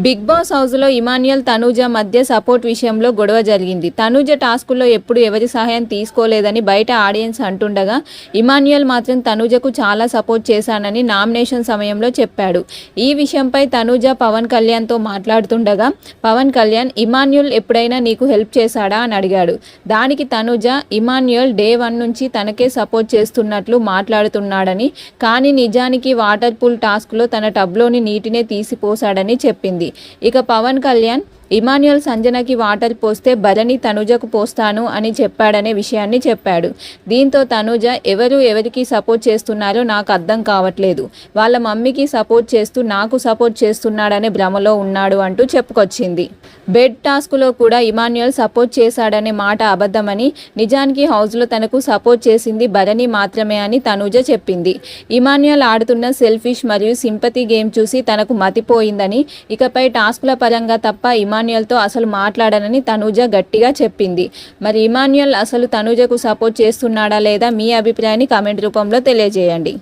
Big boss హౌస్లో ఇమాన్యుయల్ తనూజ మధ్య support విషయంలో గొడవ జరిగింది. తనూజ టాస్కుల్లో ఎప్పుడు ఎవరి సహాయం తీసుకోలేదని బయట ఆడియన్స్ అంటుండగా ఇమాన్యుయల్ మాత్రం తనూజకు చాలా సపోర్ట్ చేశానని నామినేషన్ సమయంలో చెప్పాడు. ఈ విషయంపై తనూజ పవన్ కళ్యాణ్తో మాట్లాడుతుండగా పవన్ కళ్యాణ్ ఇమాన్యుల్ ఎప్పుడైనా నీకు హెల్ప్ చేశాడా? అని అడిగాడు. దానికి తనూజ ఇమాన్యుయల్ డే వన్ నుంచి తనకే సపోర్ట్ చేస్తున్నట్లు మాట్లాడుతున్నాడని కానీ నిజానికి వాటర్ పూల్ టాస్క్లో తన టబ్లోని నీటినే తీసిపోశాడని చెప్పింది. ఇక పవన్ కళ్యాణ్ ఇమాన్యుయల్ సంజనకి వాటర్ పోస్తే భరణి తనుజకు పోస్తాను అని చెప్పాడనే విషయాన్ని చెప్పాడు. దీంతో తనుజ ఎవరు ఎవరికి సపోర్ట్ చేస్తున్నారో నాకు అర్థం కావట్లేదు. వాళ్ళ మమ్మీకి సపోర్ట్ చేస్తూ నాకు సపోర్ట్ చేస్తున్నాడనే భ్రమలో ఉన్నాడు అంటూ చెప్పుకొచ్చింది. బెడ్ టాస్క్లో కూడా ఇమాన్యుయల్ సపోర్ట్ చేశాడనే మాట అబద్ధమని నిజానికి హౌస్లో తనకు సపోర్ట్ చేసింది భరణి మాత్రమే అని తనుజ చెప్పింది. ఇమాన్యుయల్ ఆడుతున్న సెల్ఫిష్ మరియు సింపతి గేమ్ చూసి తనకు మతిపోయిందని ఇకపై టాస్కుల పరంగా తప్ప ఇమాన్యుయల్తో అసలు మాట్లాడనని తనూజ గట్టిగా చెప్పింది. మరి ఇమాన్యుయల్ అసలు తనూజకు సపోర్ట్ చేస్తున్నాడా లేదా మీ అభిప్రాయాన్ని కామెంట్ రూపంలో తెలియజేయండి.